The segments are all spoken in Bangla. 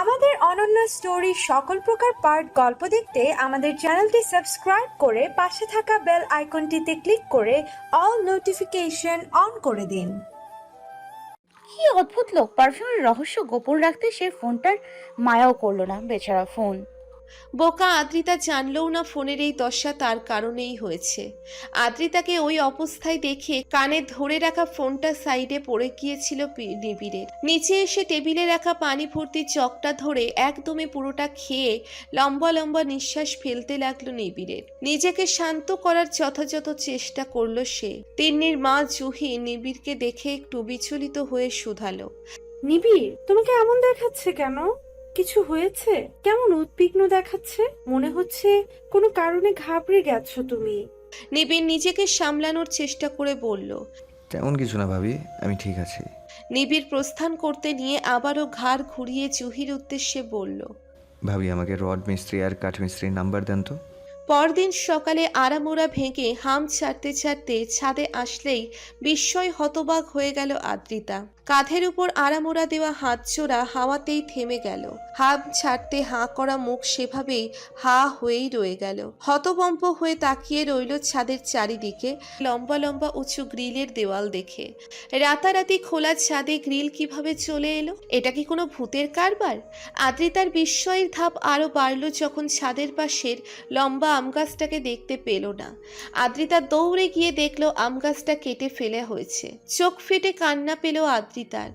আমাদের অনন্য স্টোরি সকল প্রকার পার্ট গল্প দেখতে আমাদের চ্যানেলটি সাবস্ক্রাইব করে পাশে থাকা বেল আইকনটিতে ক্লিক করে অল নোটিফিকেশন অন করে দিন। কি অদ্ভুত লোক। পারফিউমের রহস্য গোপন রাখতে সে ফোনটার মায়াও করল না, বেচারা ফোন বোকা আদ্রিতা জানলেও না ফোনের এই দশা তার কারণেই হয়েছে। আদ্রিতাকে ওই অবস্থায় দেখে কানে ধরে রাখা ফোনটা সাইডে পড়ে গিয়েছিল নিবিড়ের। নিচে এসে টেবিলে রাখা পানি ভর্তি চকটা ধরে একদমে পুরোটা খেয়ে লম্বা লম্বা নিঃশ্বাস ফেলতে লাগল নিবিড়ের। নিজেকে শান্ত করার যথাযথ চেষ্টা করল সে। তিন্নির মা জুহি নিবিড়কে দেখে একটু বিচলিত হয়ে শুধালো। নিবিড়, তোমাকে এমন দেখাচ্ছে কেন? কিছু হয়েছে? কেমন উদ্বিগ্ন দেখাচ্ছে? মনে হচ্ছে কোনো কারণে ঘাবড়ে গেছো তুমি। নিবিড় নিজেকে সামলানোর চেষ্টা করে বলল তেমন কিছু না ভাবি আমি ঠিক আছি। নিবিড় প্রস্থান করতে নিয়ে আবারও ঘাড় ঘুরিয়ে জুহির উদ্দেশ্যে বলল ভাবি আমাকে রড মিস্ত্রি আর কাঠ মিস্ত্রির নাম্বার দেন তো। পরদিন সকালে আড়ামোড়া ভেঙে হাম ছাড়তে ছাড়তে ছাদে আসলেই বিস্ময় হতবাক হয়ে গেল আদ্রিতা। কাঁধের উপর আড়ামোড়া দেওয়া হাত জোড়া হাওয়াতেই থেমে গেল। হাম ছাড়তে হাঁ করা মুখ সেভাবেই হা হয়েই রয়ে গেল। হতবম্প হয়ে তাকিয়ে রইল ছাদের চারিদিকে, লম্বা লম্বা উঁচু গ্রিলের দেওয়াল দেখে। রাতারাতি খোলা ছাদে গ্রিল কীভাবে চলে এলো? এটা কি কোনো ভূতের কারবার? আদ্রিতার বিস্ময়ের ধাপ আরও বাড়ল যখন ছাদের পাশের লম্বা আম গাছটাকে দেখতে পেল না। আদ্রিতা দৌড়ে গিয়ে দেখল আম গাছটা কেটে ফেলে হয়েছে। চোখ ফেটে কান্না পেল আদ্রিতার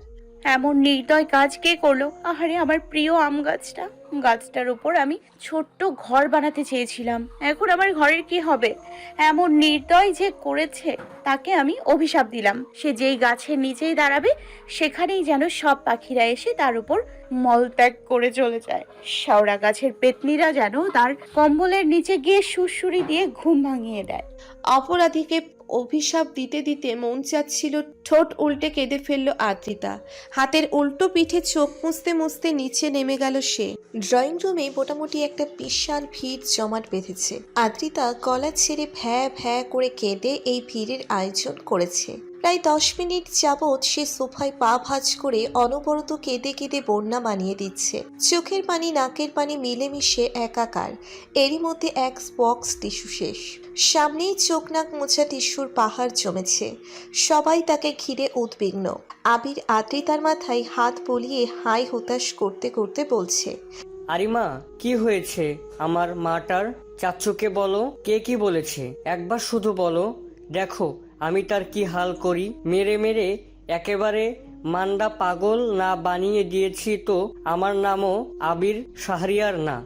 এমন নির্দয় কাজ কে করল? আহারে আমার প্রিয় আম গাছটা। গাছটার উপর আমি ছোট্ট ঘর বানাতে চেয়েছিলাম। এখন আমার ঘরের কি হবে? এমন নির্দয় যে করেছে তাকে আমি অভিশাপ দিলাম। সে যেই গাছের নিচেই দাঁড়াবে সেখানেই যেন সব পাখিরা এসে তার উপর মলত্যাগ করে চলে যায়। শাওড়া গাছের পেতনিরা যেন তার কম্বলের নিচে গিয়ে সুরসুরি দিয়ে ঘুম ভাঙিয়ে দেয়। অপরাধীকে অভিশাপ দিতে দিতে মন চাচ্ছিল, ঠোঁট উল্টে কেঁদে ফেলল আদ্রিতা। হাতের উল্টো পিঠে চোখ মুছতে মুছতে নিচে নেমে গেল সে। ড্রয়িং রুমে মোটামুটি একটা বিশাল ভিড় জমাট বেঁধেছে। আদ্রিতা গলা ছেড়ে ভ্যা ভ্যা করে কেঁদে এই ভিড়ের আয়োজন করেছে। প্রায় দশ মিনিট যাবৎ সে সোফায় পা ভাঁজ করে অনবরত কেঁদে কেঁদে বন্যা বানিয়ে দিচ্ছে। চোখের পানি, নাকের পানি মিলেমিশে একাকার। এরই মধ্যে এক বক্স টিস্যু শেষ। সামনেই চোখ নাক মোছা টিস্যুর পাহাড় জমেছে। সবাই তাকে ঘিরে উদ্বিগ্ন। আবির আদ্রিতার মাথায় হাত বলিয়ে হাই হতাশ করতে করতে বলছে, আরিমা, কি হয়েছে? আমার মাটার চাচুকে বলো। কে কি বলেছে? একবার শুধু বলো। দেখো আমি তার কি হাল করি? মেরে মেরে একেবারে মান্দা পাগল না বানিয়ে দিয়েছি তো, আমার নামও আবির শাহরিয়ার না।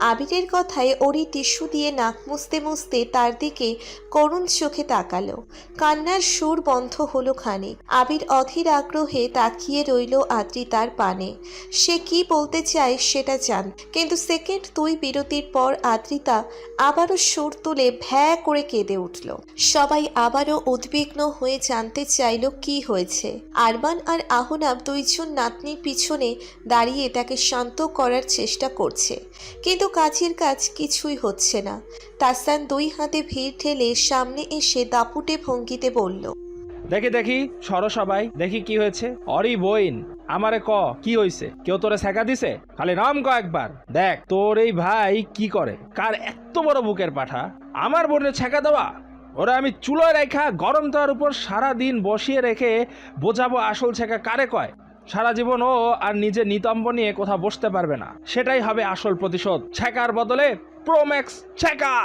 আবিরের কথায় ওরি টিস্যু দিয়ে নাক মুছতে মুছতে তার দিকে করুণ চোখে তাকালো। কান্নার সুর বন্ধ হলো খানিক। আবির অধীর আগ্রহে তাকিয়ে রইল আদ্রিতার পানে। সে কি বলতে চায় সেটা জান। কিন্তু সেকেন্ড দুই বিরতির পর আদ্রিতা আবারও সুর তুলে ভ্যা করে কেঁদে উঠল। সবাই আবারও উদ্বিগ্ন হয়ে জানতে চাইল কি হয়েছে। আরবান আর আহনাব দুইজন নাতনির পিছনে দাঁড়িয়ে তাকে শান্ত করার চেষ্টা করছে। কিন্তু কাজের কাজ কিছুই হচ্ছে না। তাসান দুই হাতে ভিড় ঠেলে সামনে এসে দাপুটে ভঙ্গিতে বলল, দেখি দেখি, সরো সবাই, দেখি কি হয়েছে। অরি বইন, আমারে ক, কি হইছে? কেউ তোরে শেখা দিছে? খালি নাম ক একবার। দেখ, তোর এই ভাই কি করে? কার এত বড় বুকের পাঠা? আমার বোনে ছেঁকা দেওয়া? ওরা আমি চুলোয় রেখা গরম তার উপর সারা দিন বসিয়ে রেখে বোঝাবো আসল ছেঁকা কারে কয়? সারা জীবন ও আর নিজে নিতম্ব নিয়ে কোথাও বসতে পারবে না। সেটাই হবে আসল প্রতিশোধ। ছেঁকার বদলে প্রোম্যাক্স ছেঁকা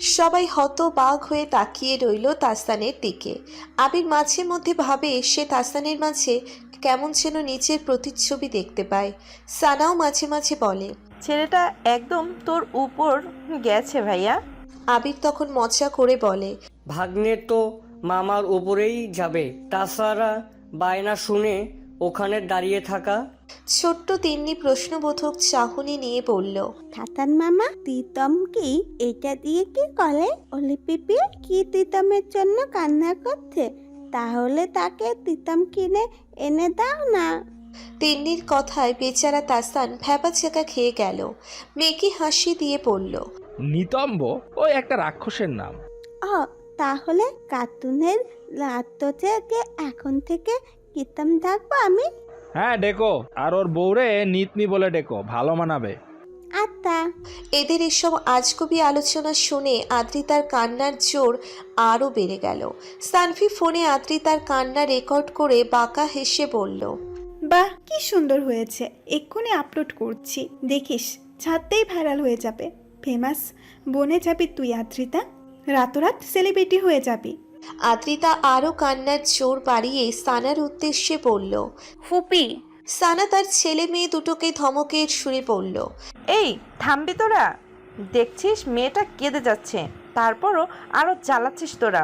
সবাই হতবাক হয়ে তাকিয়ে রইল তাস্তানের দিকে। আবির মাঝে মধ্যে ভাবে সে তাস্তানের মাঝে কেমন যেন নিচের প্রতিচ্ছবি দেখতে পায়। সানাও মাঝে মাঝে বলে ছেলেটা একদম তোর উপর গেছে ভাইয়া। আবির তখন মজা করে বলে ভাগ্নে তো মামার উপরেই যাবে। তাছাড়া বায়না শুনে ওখানে দাঁড়িয়ে থাকা। ছোট্ট তিন্নি প্রশ্নবোধক চাহনি নিয়ে বলল খাতান মামা তিতম কি? এটা দিয়ে কি করে অলি পিপি কি তিতমের জন্য কান্না করছে? তাহলে তাকে তিতম কিনে এনে দাও না। তিন্নির কথায় বেচারা তাসান ভ্যাপা চেকা খেয়ে গেল। মেকি হাসি দিয়ে বলল নিতম্ব ওই একটা রাক্ষসের নাম। ও তাহলে কার্টুনের রাত্রটাকে এখন থেকে কিতাম ডাকবো আমি? হ্যাঁ ডেকো। আর ওর বউরে নিতনি বলে ডেকো ভালো মানাবে। আত্মা এদের এসব আজগুবি আলোচনা শুনে আদ্রিতার কান্নার জোর আরও বেড়ে গেল। সানভি ফোনে আদ্রিতার কান্না রেকর্ড করে বাঁকা হেসে বলল বাহ কি সুন্দর হয়েছে। এক্ষুনি আপলোড করছি। দেখিস ছাড়তেই ভাইরাল হয়ে যাবে। ফেমাস। বনে যাবি তুই আদ্রিতা। রাতোরাত সেলিব্রিটি হয়ে যাবি। আদ্রিতা আরও কান্নার জোর বাড়িয়ে সানার উদ্দেশ্যে বলল ফুপি। সানা তার ছেলে মেয়ে দুটোকে ধমকের সুরে বলল এই থামবি তোরা। দেখছিস মেয়েটা কেঁদে যাচ্ছে। তারপরও আরও জ্বালাচ্ছিস তোরা।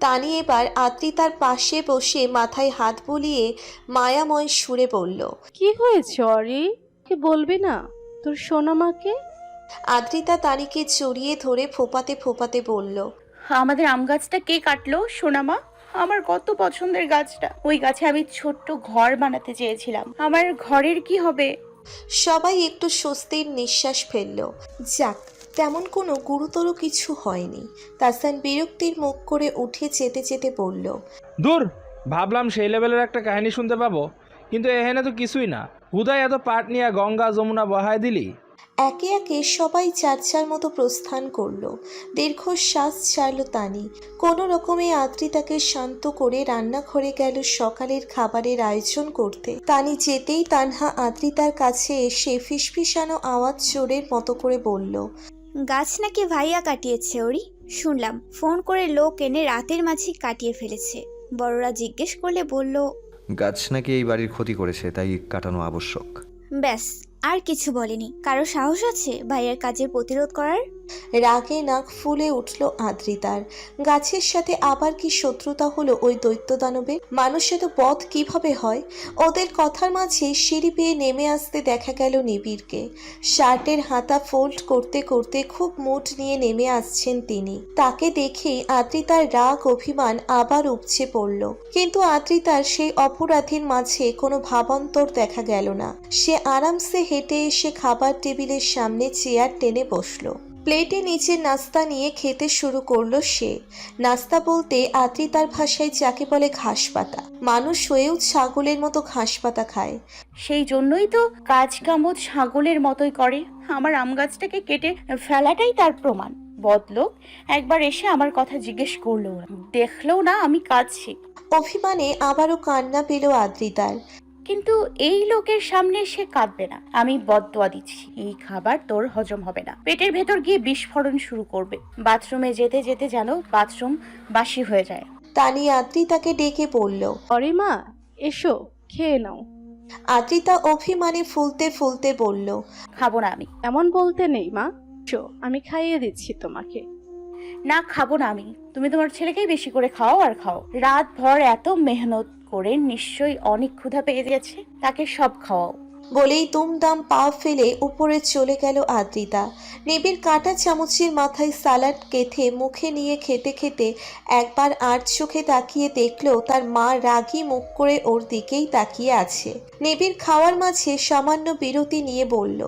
তানি এবার আদ্রিতার পাশে বসে মাথায় হাত বুলিয়ে মায়াময় সুরে বলল কি হয়েছে অরি? কি বলবি না? তোর সোনামাকে? আদ্রিতা তানিকে জড়িয়ে ধরে ফোপাতে ফোপাতে বলল আমাদের আম গাছটা কে কাটলো সোনামা? আমার কত পছন্দের গাছটা। ওই গাছে আমি ছোট্ট ঘর বানাতে চেয়েছিলাম। আমার ঘরের কি হবে? সবাই একটু স্বস্তির নিঃশ্বাস ফেলল। যাক তেমন কোনো গুরুতর কিছু হয়নি। তাসান বিরক্তির মুখ করে উঠে যেতে যেতে বলল দূর ভাবলাম সেই লেভেলের একটা কাহিনী শুনতে পাবো। কিন্তু এখানে তো কিছুই না। হুদায় এত পাট নিয়ে গঙ্গা যমুনা বহায় দিলি? একে একে সবাই চার চার মতো প্রস্থান করল। দীর্ঘশ্বাস ছাড়ল তানি। কোনো রকমে আদ্রিতাকে শান্ত করে রান্নাঘরে গেল সকালের খাবারের আয়োজন করতে। তানি যেতেই তানহা আদ্রিতার কাছে এসে ফিসফিসানো আওয়াজ চোরের মতো করে বলল গাছ নাকি ভাইয়া কাটিয়েছে ওরি? শুনলাম ফোন করে লোক এনে রাতের মাঝে কাটিয়ে ফেলেছে। বড়রা জিজ্ঞেস করলে বলল গাছ নাকি এই বাড়ির ক্ষতি করেছে তাই কাটানো আবশ্যক। ব্যাস আর কিছু বলেনি। কারও সাহস আছে ভাইয়ার কাজের প্রতিরোধ করার? রাগে নাক ফুলে উঠল আদ্রিতার গাছের সাথে আবার কি শত্রুতা হলো ওই দৈত্য দানবের মানুষে তো পথ কীভাবে হয়? ওদের কথার মাঝে সিঁড়ি পেয়ে নেমে আসতে দেখা গেল নিবিড়কে। শার্টের হাতা ফোল্ড করতে করতে খুব মুড নিয়ে নেমে আসছেন তিনি। তাকে দেখেই আদ্রিতার রাগ, অভিমান আবার উপচে পড়ল। কিন্তু আদ্রিতার সেই অপরাধীর মাঝে কোনো ভাবান্তর দেখা গেল না। সে আরামসে হেঁটে এসে খাবার টেবিলের সামনে চেয়ার টেনে বসল। প্লেটে নিচে নাস্তা নিয়ে খেতে শুরু করল সে। নাস্তা বলতে আদ্রিতার ভাষায় যাকে বলে ঘাস পাতা মানুষ হয়েও ছাগলের মতো ঘাস পাতা খায়। সেই জন্যই তো কাজ কামত ছাগলের মতোই করে। আমার আম গাছটাকে কেটে ফেলাটাই তার প্রমাণ। বদলোক একবার এসে আমার কথা জিজ্ঞেস করল। দেখল না আমি কাঁদছি। অভিমানে আবারও কান্না পেল আদ্রিতার কিন্তু এই লোকের সামনে সে কাঁদবে না। আমি বদদোয়া দিচ্ছি। এই খাবার তোর হজম হবে না। পেটের ভেতর গিয়ে বিস্ফোরণ শুরু করবে। বাথরুমে যেতে যেতে যেন বাথরুম বাসি হয়ে যায়। তানি আদ্রিতাকে ডেকে বলল অরি মা এসো খেয়ে নাও। আদ্রিতা অভিমানে ফুলতে ফুলতে বলল খাব না আমি। এমন বলতে নেই মা। এসো আমি খাইয়ে দিচ্ছি তোমাকে। না খাব না আমি। তুমি তোমার ছেলেকেই বেশি করে খাও আর খাও। রাত ভর এত মেহনত করে নিশ্চয়ই অনেক ক্ষুধা পেয়ে গেছে তাকে সব খাওয়াও। বলেই দুমদাম পা ফেলে উপরে চলে গেল আদ্রিতা। নেবির কাটা চামচের মাথায় সালাড কেথে মুখে নিয়ে খেতে খেতে একবার আর চোখে তাকিয়ে দেখল তার মা রাগি মুখ করে ওর দিকেই তাকিয়ে আছে। নেবির খাওয়ার মাঝে সামান্য বিরতি নিয়ে বলল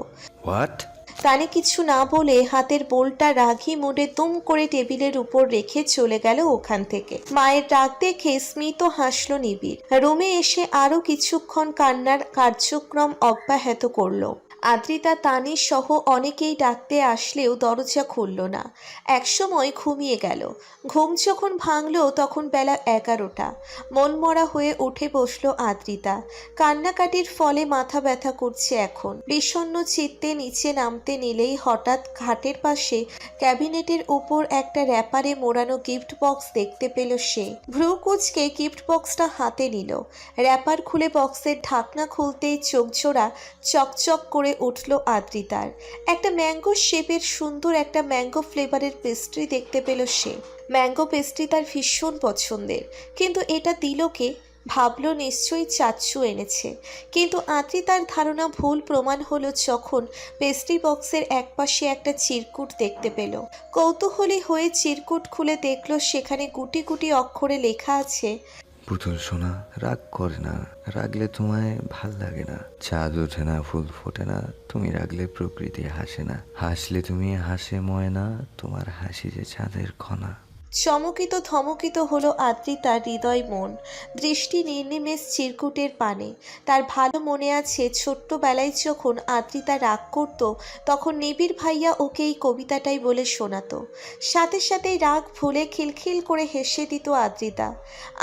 হোয়াট তানে কিছু না বলে হাতের বোলটা রাঘি মুডে তুম করে টেবিলের উপর রেখে চলে গেল ওখান থেকে। মায়ের রাগ দেখে স্মিত হাসল নিবিড়। রুমে এসে আরও কিছুক্ষণ কান্নার কার্যক্রম অব্যাহত করল। আদ্রিতা তানির সহ অনেকেই ডাকতে আসলেও দরজা খুলল না। একসময় ঘুমিয়ে গেল। ঘুম যখন ভাঙলো তখন বেলা এগারোটা। মনমরা হয়ে উঠে বসল আদ্রিতা। কান্নাকাটির ফলে মাথা ব্যথা করছে এখন। বিষণ্ণ চিত্তে নিচে নামতে নিলেই হঠাৎ ঘাটের পাশে ক্যাবিনেটের উপর একটা র্যাপারে মোড়ানো গিফট বক্স দেখতে পেল সে। ভ্রু কুচকে গিফট বক্সটা হাতে নিল। র্যাপার খুলে বক্সের ঢাকনা খুলতেই চোখ জোড়া চকচক করে উঠল আদ্রিতার। একটা ম্যাঙ্গো শেপের সুন্দর একটা ম্যাঙ্গো ফ্লেভারের পেস্ট্রি দেখতে পেল সে। ম্যাঙ্গো পেস্ট্রি তার ভীষণ পছন্দের। কিন্তু এটা দিল কে? ভাবলো নিশ্চয়ই চাচ্ছু এনেছে। কিন্তু আদ্রিতার ধারণা ভুল প্রমাণ হলো যখন পেস্ট্রি বক্সের একপাশে একটা চিরকুট দেখতে পেল। কৌতূহলী হয়ে চিরকুট খুলে দেখল সেখানে গুটি গুটি অক্ষরে লেখা আছে পুতুল সোনা, রাগ করে না। রাগলে তোমায় ভালো লাগে না। চাঁদ ওঠে না, ফুল ফোটে না, তুমি রাগলে প্রকৃতি হাসে না। হাসলে তুমি হাসে ময়না, তোমার হাসি যে চাঁদের কণা। চমকিত থমকিত হলো আদ্রিতার হৃদয় মন। দৃষ্টি নির্নিমেষ চিরকুটের পানে। তার ভালো মনে আছে ছোট্টবেলায় যখন আদ্রিতা রাগ করত, তখন নিবিড় ভাইয়া ওকে এই কবিতাটাই বলে শোনাতো। সাথে সাথেই রাগ ভুলে খিলখিল করে হেসে দিত আদ্রিতা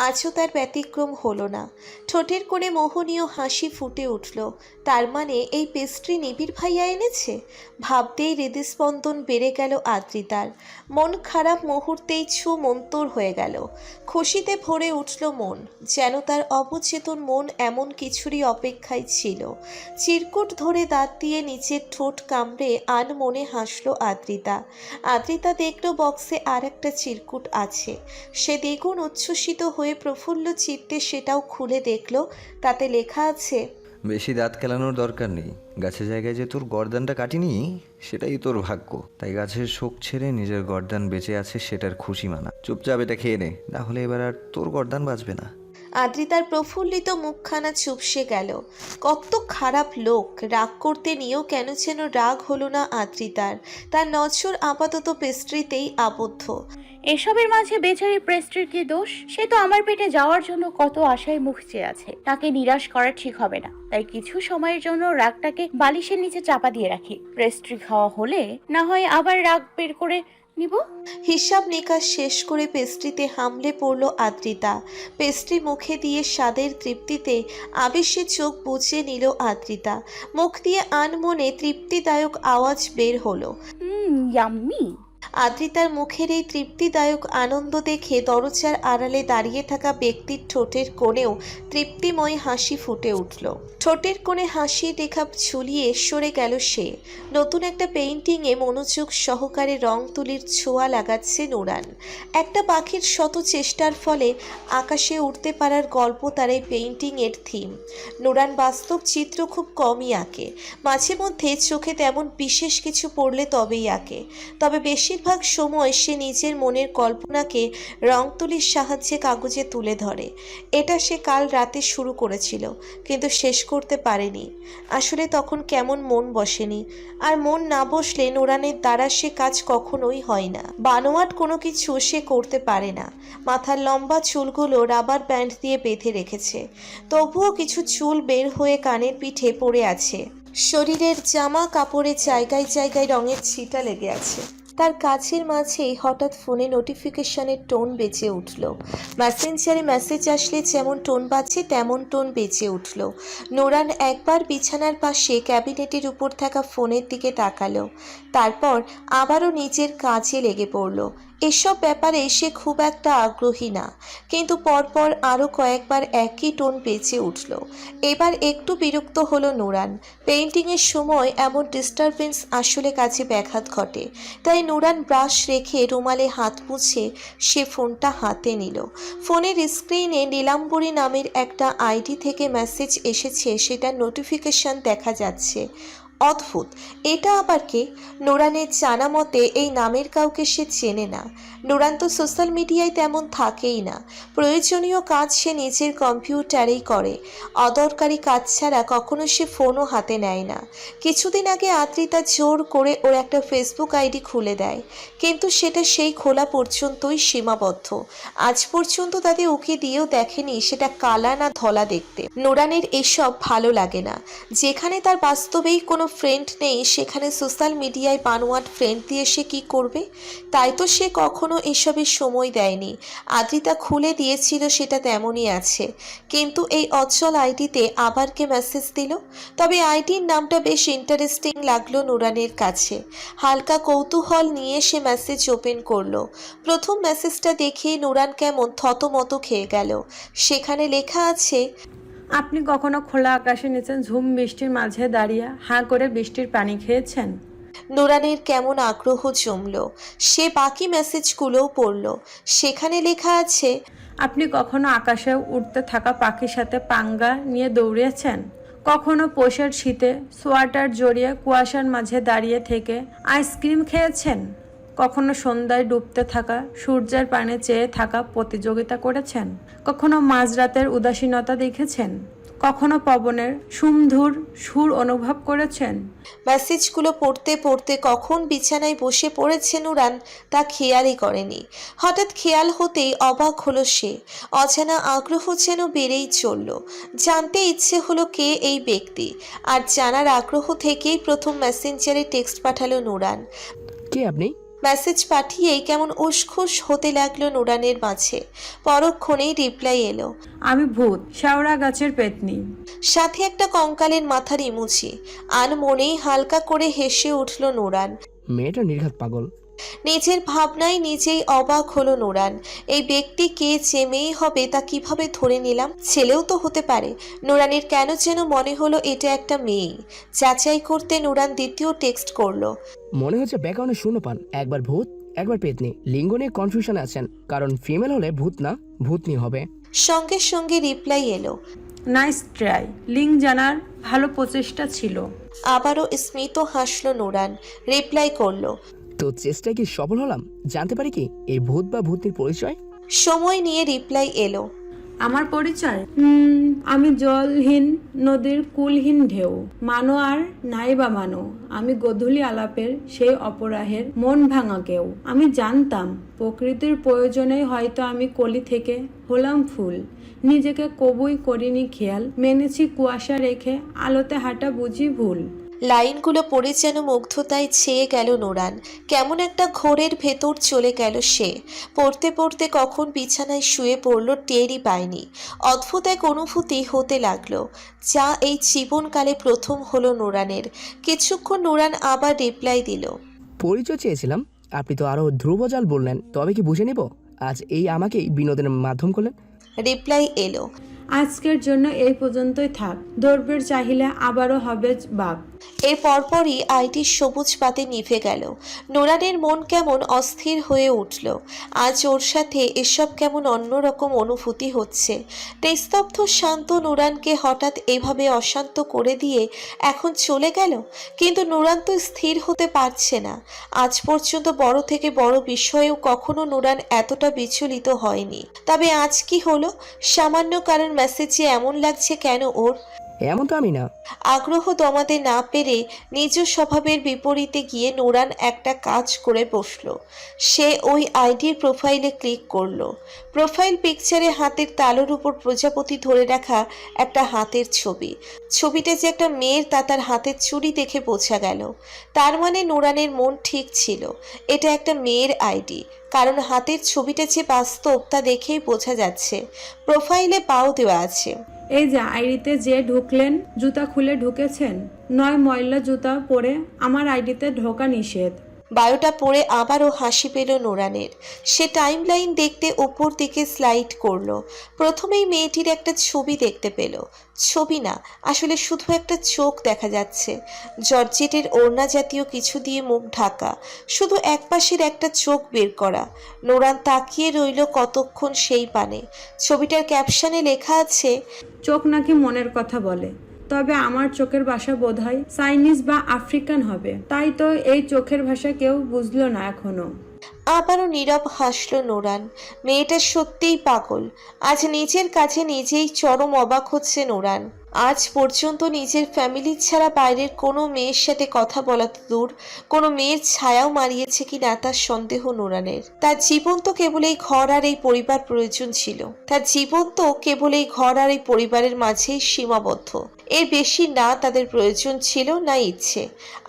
আজও তার ব্যতিক্রম হলো না। ঠোঁটের কোণে মোহনীয় হাসি ফুটে উঠল। তার মানে এই পেস্ট্রি নিবিড় ভাইয়া এনেছে? ভাবতেই হৃদস্পন্দন বেড়ে গেল আদ্রিতার মন খারাপ মুহূর্তেই ছু মন্তর হয়ে গেল। খুশিতে ভরে উঠল মন, যেন তার অবচেতন মন এমন কিছুরই অপেক্ষায় ছিল। চিরকুট ধরে দাঁত দিয়ে নিচের ঠোঁট কামড়ে আন মনে হাসল আদ্রিতা। আদ্রিতা দেখল বক্সে আর একটা চিরকুট আছে। সে দ্বিগুণ উচ্ছ্বসিত হয়ে প্রফুল্ল চিত্তে সেটাও খুলে দেখল, তাতে লেখা আছে বেশি দাঁত কেলানোর দরকার নেই। গাছের জায়গায় যে তোর গর্দানটা কাটিনি, সেটাই তোর ভাগ্য। তাই গাছের শোক ছেড়ে নিজের গর্দান বেঁচে আছে সেটার খুশি মানা। চুপচাপ এটা খেয়ে নে, না হলে এবার আর তোর গর্দান বাঁচবে না। আদ্রিতার প্রফুল্লিত মুখখানা চুপসে গেল। কত খারাপ লোক, রাগ করতে নিয়েও কেন যেন রাগ হলো না আদ্রিতার তার নজর আপাতত পেস্ট্রিতেই আবদ্ধ। এসবের মাঝে বেচারি প্রেস্ট্রির কি দোষ? সে তো আমার পেটে যাওয়ার জন্য কত আশায় মুখ চেয়ে আছে। তাকে নিরাশ করা ঠিক হবে না। তাই কিছু সময়ের জন্য রাগটাকে বালিশের নিচে চাপা দিয়ে রাখি। প্রেস্ট্রি খাওয়া হলে না হয় আবার রাগ বের করে নিব? হিসাব নিকাশ শেষ করে পেস্ট্রিতে হামলে পড়ল আদ্রিতা। পেস্ট্রি মুখে দিয়ে স্বাদের তৃপ্তিতে আবেশে চোখ বুঝিয়ে নিল আদ্রিতা। মুখ দিয়ে আনমনে তৃপ্তিদায়ক আওয়াজ বের হলো। হুম ইয়াম্মি আদ্রিতার মুখের এই তৃপ্তিদায়ক আনন্দ দেখে দরজার আড়ালে দাঁড়িয়ে থাকা ব্যক্তির ঠোঁটের কোণেও তৃপ্তিময় হাসি ফুটে উঠল। ঠোঁটের কোণে হাসি রেখা ঝুলিয়ে সরে গেল সে। নতুন একটা পেইন্টিংয়ে মনোযোগ সহকারে রং তুলির ছোঁয়া লাগাচ্ছে নুরান। একটা পাখির শত চেষ্টার ফলে আকাশে উঠতে পারার গল্প তার এই পেইন্টিংয়ের থিম নুরান বাস্তব চিত্র খুব কমই আঁকে। মাঝে মধ্যে চোখে তেমন বিশেষ কিছু পড়লে তবেই আঁকে। তবে বেশিরভাগ সময় সে নিজের মনের কল্পনাকে রং তুলির সাহায্যে কাগজে তুলে ধরে। এটা সে কাল রাতে শুরু করেছিল, কিন্তু শেষ করতে পারেনি। আসলে তখন কেমন মন বসেনি। আর মন না বসলে নোরানের দ্বারা সে কাজ কখনোই হয় না। বানোয়াট কোনো কিছু সে করতে পারে না। মাথার লম্বা চুলগুলো রাবার ব্যান্ড দিয়ে বেঁধে রেখেছে। তবুও কিছু চুল বের হয়ে কানের পিঠে পড়ে আছে। শরীরের জামা কাপড়ের জায়গায় জায়গায় রঙের ছিটা লেগে আছে। তার কাছের মাঝেই হঠাৎ ফোনে নোটিফিকেশনের টোন বেঁচে উঠল। মেসেঞ্জারে মেসেজ আসলে যেমন টোন বাজছে, তেমন টোন বেঁচে উঠল। নোরান একবার বিছানার পাশে ক্যাবিনেটের উপর থাকা ফোনের দিকে তাকালো। তারপর আবারও নিজের কাজে লেগে পড়ল। এসব ব্যাপারে সে খুব একটা আগ্রহী না। কিন্তু পরপর আরও কয়েকবার একই টোন বেঁচে উঠল। এবার একটু বিরক্ত হলো নুরান। পেইন্টিংয়ের সময় এমন ডিস্টারবেন্স আসলে কাছে ব্যাঘাত ঘটে। তাই নুরান ব্রাশ রেখে রুমালে হাত মুছে সে ফোনটা হাতে নিল। ফোনের স্ক্রিনে নীলাম্বরী নামের একটা আইডি থেকে মেসেজ এসেছে। সেটার নোটিফিকেশন দেখা যাচ্ছে। অদ্ভুত। এটা আবার কে? নোরানের জানা মতে এই নামের কাউকে সে চেনে না। নোরান তো সোশ্যাল মিডিয়ায় তেমন থাকেই না। প্রয়োজনীয় কাজ সে নিজের কম্পিউটারেই করে। অদরকারি কাজ ছাড়া কখনো সে ফোনও হাতে নেয় না। কিছুদিন আগে আদ্রিতা জোর করে ওর একটা ফেসবুক আইডি খুলে দেয়। কিন্তু সেটা সেই খোলা পর্যন্তই সীমাবদ্ধ। আজ পর্যন্ত তাদের উকি দিয়েও দেখেনি সেটা কালা না ধলা দেখতে। নোরানের এসব ভালো লাগে না। যেখানে তার বাস্তবেই কোনো ফ্রেন্ড নেই, সেখানে সোশ্যাল মিডিয়ায় বানোয়াট ফ্রেন্ড দিয়ে সে কী করবে? তাই তো সে কখনো এসবের সময় দেয়নি। আদ্রিতা খুলে দিয়েছিল সেটা তেমনই আছে। কিন্তু এই অচল আইডিতে আবার কে মেসেজ দিল? তবে আইডির নামটা বেশ ইন্টারেস্টিং লাগল নুরানের কাছে। হালকা কৌতূহল নিয়ে সে মেসেজ ওপেন করল। প্রথম মেসেজটা দেখে নুরান কেমন থতমত খেয়ে গেল। সেখানে লেখা আছে আপনি কখনো খোলা আকাশের নিচে ঝুম বৃষ্টির মাঝে দাঁড়িয়ে হাঁ করে বৃষ্টির পানি খেয়েছেন? নোরানের কেমন আগ্রহ জমলো। সে বাকি মেসেজগুলোও পড়ল। সেখানে লেখা আছে আপনি কখনো আকাশে উড়তে থাকা পাখির সাথে পাঙ্গা নিয়ে দৌড়িয়েছেন কখনো পৌষের শীতে সোয়াটার জড়িয়ে কুয়াশার মাঝে দাঁড়িয়ে থেকে আইসক্রিম খেয়েছেন? কখনো সন্ধ্যায় ডুবতে থাকা সূর্যের পানে চেয়ে থাকা প্রতিযোগিতা করেছেন? কখনো মাঝরাতের উদাসীনতা দেখেছেন? কখনো পবনের সুমধুর সুর অনুভব করেছেন? মেসেজগুলো পড়তে পড়তে কখন বিছানায় বসে পড়েছে নুরান তা খেয়ালই করেনি। হঠাৎ খেয়াল হতেই অবাক হলো সে। অজানা আগ্রহ যেন বেড়েই চলল। জানতে ইচ্ছে হলো কে এই ব্যক্তি। আর জানার আগ্রহ থেকেই প্রথম মেসেঞ্জারে টেক্সট পাঠালো নুরান। কে আপনি? মেসেজ পাঠিয়েই কেমন উসখুস হতে লাগল নুরানের মাঝে। পরক্ষণেই রিপ্লাই এলো আমি ভূত শেওড়া গাছের পেতনি। সাথে একটা কঙ্কালের মাথার ইমুচি। আর মনেই হালকা করে হেসে উঠল নুরান। মেয়েটা নির্ঘাত পাগল। নিজের ভাবনায় নিজেই অবাক হলো নোরান। এই ব্যক্তি কে যে মেয়ে হবে তা কীভাবে ধরে নিলাম? ছেলেও তো হতে পারে। নোরানের কেন যেন মনে হলো এটা একটা মেয়ে। যাচাই করতে নোরান দ্বিতীয় টেক্সট করল। মনে হচ্ছে ব্যাকগ্রাউন্ডে শূন্য পান একবার ভূত একবার পেতনি। লিঙ্গ নিয়ে কনফিউশন আছেন। কারণ ফিমেল হলে ভূত না ভূতনি হবে। সঙ্গে সঙ্গে রিপ্লাই এলো। নাইস ট্রাই লিঙ্ক জানার ভালো প্রচেষ্টা ছিল। আবারও স্মিত হাসলো নোরান। রিপ্লাই করল। তো চেষ্টায় কি সফল হলাম? জানতে পারি কি এই ভূত বা ভূতনির পরিচয়? সময় নিয়ে রিপ্লাই এলো। আমার পরিচয়? হুম, আমি জলহীন নদীর কুলহীন ঢেউ। মানো আর নাই বা মানো আমি গধূলি আলাপের সেই অপরাহের মন ভাঙা কেউ। আমি জানতাম প্রকৃতির প্রয়োজনে হয়তো আমি কলি থেকে হলাম ফুল। নিজেকে কবুই করিনি খেয়াল মেনেছি কুয়াশা রেখে আলোতে হাঁটা বুঝি ভুল। লাইনগুলো পড়ে যেন মুগ্ধতায় ছেয়ে গেল নোরান। কেমন একটা ঘোরের ভেতর চলে গেল সে। পড়তে পড়তে কখন বিছানায় শুয়ে পড়ল টেরই পায়নি। অদ্ভুত এক অনুভূতি হতে লাগল। যা এই জীবনকালে প্রথম হলো নোরানের। কিছুক্ষণ নোরান আবার রিপ্লাই দিল। পরিচয় চেয়েছিলাম। আপনি তো আরও ধ্রুবজাল বললেন। তবে কি বুঝে নিব? আজ এই আমাকেই বিনোদনের মাধ্যম করলেন? রিপ্লাই এলো। আজকের জন্য এই পর্যন্তই থাক। দৌড়বের চাহিলে আবারও হবে বাঘ এর পরপরই আইটির সবুজ পাতে নিভে গেল। নোরানের মন কেমন অস্থির হয়ে উঠল। আজ ওর সাথে এসব কেমন অন্যরকম অনুভূতি হচ্ছে। নিস্তব্ধ শান্ত নোরানকে হঠাৎ এভাবে অশান্ত করে দিয়ে এখন চলে গেল? কিন্তু নোরান তো স্থির হতে পারছে না। আজ পর্যন্ত বড় থেকে বড় বিষয়েও কখনো নোরান এতটা বিচলিত হয়নি। তবে আজ কি হলো? সামান্য কারণ মেসেজে এমন লাগছে কেন ওর? এমন তো আমি না। আগ্রহ দমাতে না পেরে নিজ স্বভাবের বিপরীতে গিয়ে নোরান একটা কাজ করে বসল। সে ওই আইডির প্রোফাইলে ক্লিক করল। প্রোফাইল পিকচারে হাতের তালুর উপর প্রজাপতি ধরে রাখা একটা হাতের ছবি। ছবিটা যে একটা মেয়ের তা তার হাতের চুড়ি দেখে বোঝা গেল। তার মানে নোরানের মন ঠিক ছিল। এটা একটা মেয়ের আইডি। কারণ হাতের ছবিটা যে বাস্তব তা দেখেই বোঝা যাচ্ছে। প্রোফাইলে পাও দেওয়া আছে। এই যে আইডিতে যে ঢুকলেন, জুতা খুলে ঢুকেছেন? নয় ময়লা জুতা পরে আমার আইডিতে ঢোকা নিষেধ। বায়োটা পড়ে আবারও হাসি পেল নোরানের। সে টাইম লাইন দেখতে ওপর দিকে স্লাইড করল। প্রথমেই মেয়েটির একটা ছবি দেখতে পেল। ছবি না, আসলে শুধু একটা চোখ দেখা যাচ্ছে। জর্জেটের ওড়না জাতীয় কিছু দিয়ে মুখ ঢাকা। শুধু একপাশের একটা চোখ বের করা। নোরান তাকিয়ে রইল কতক্ষণ সেই পানে। ছবিটার ক্যাপশনে লেখা আছে, চোখ নাকি মনের কথা বলে। তবে আমার চোখের ভাষা বোধহয় চাইনিজ বা আফ্রিকান হবে। তাই তো এই চোখের ভাষা কেউ বুঝলো না এখনও। আবারও নীরব হাসল নোরান। মেয়েটা সত্যিই পাগল। আজ নিজের কাছে নিজেই চরম অবাক হচ্ছে নোরান। আজ পর্যন্ত নিজের ফ্যামিলি ছাড়া বাইরের কোনো মেয়ের সাথে কথা বলা তো দূর, কোনো মেয়ের ছায়াও মারিয়েছে কি না তার সন্দেহ নোরানের। তার জীবন তো কেবল এই ঘর আর এই পরিবার প্রয়োজন ছিল। তার জীবন তো কেবল এই ঘর আর এই পরিবারের মাঝেই সীমাবদ্ধ। এর বেশি না তাদের প্রয়োজন ছিল না ইচ্ছে।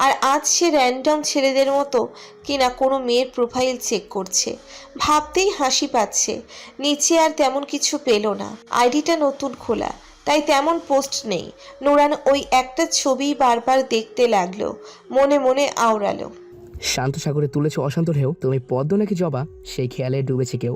আর আজ সে র্যান্ডম ছেলেদের মতো কিনা কোনো মেয়ের প্রোফাইল চেক করছে। ভাবতেই হাসি পাচ্ছে। নিচে আর তেমন কিছু পেল না। আইডিটা নতুন খোলা, তাই তেমন পোস্ট নেই। নোরান ওই একটা ছবি বারবার দেখতে লাগল, মনে মনে আওড়ালো। শান্ত সাগরে তুলেছে অশান্ত ঢেউ, তুমি পদ্ম নাকি জবা? সেই খেয়ালে ডুবেছে কেউ।